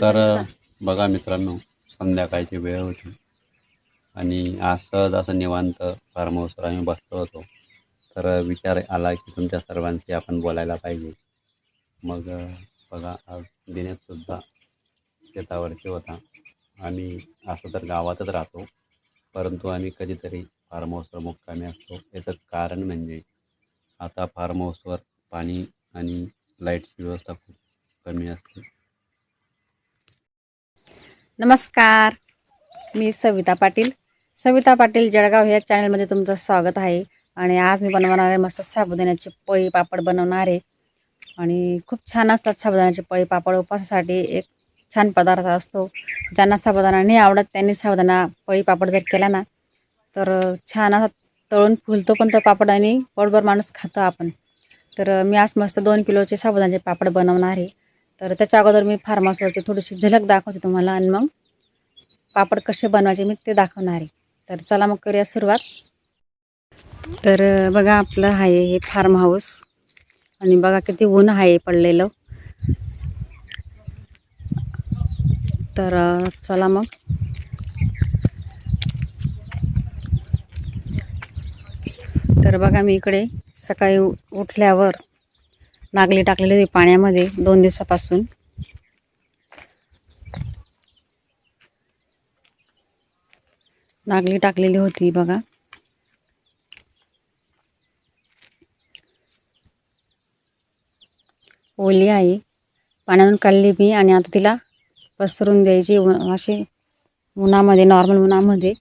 तर बघा मित्रांनो संध्याकाळची वेळ होती. आणि आज सहज असं निवांत फार्म हाऊसवर आम्ही बसलो होतो. तर विचार आला की तुमच्या सर्वांशी आपण बोलायला पाहिजे. मग बघा आज दिनेशसुद्धा शेतावरती होता. आम्ही असं तर गावातच राहतो परंतु आम्ही कधीतरी फार्म हाऊसवर मुक्कामी असतो. याचं कारण म्हणजे आता फार्म हाऊसवर पाणी आणि लाईटची व्यवस्था खूप कमी असते. नमस्कार. मी सविता पाटील. सविता पाटील जळगाव ह्या चॅनलमध्ये तुमचं स्वागत आहे. आणि आज मी बनवणार आहे मस्त साबुदाण्याचे पळी पापड बनवणार आहे. आणि खूप छान असतात साबुदाण्याचे पळी पापड. उपवासासाठी एक छान पदार्थ असतो. ज्यांना साबुदाणा नाही आवडत त्यांनी साबुदाणा पळी पापड जर केला ना तर छान असा तळून फुलतो पण तो पापड आणि पोटभर माणूस खातो आपण. तर मी आज मस्त दोन किलोचे साबुदाण्याचे पापड बनवणार आहे. तर त्याच्या अगोदर मी फार्मासवरची थोडीशी झलक दाखवते तुम्हाला आणि मग पापड कसे बनवायचे मी ते दाखवणार आहे. तर चला मग करूया सुरुवात. तर बघा आपलं आहे हे फार्म हाऊस आणि बघा किती ऊन आहे पडलेलं. तर चला मग. तर बघा मी इकडे सकाळी उ- उठल्यावर नागली टाकलेली होती पाण्यामध्ये दोन दिवसापासून. नागली टाकलेली होती बघा. ओली आहे. पाण्यातून काढली मी आणि आता तिला पसरून द्यायची. अशी उन्हामध्ये नॉर्मल उन्हामध्ये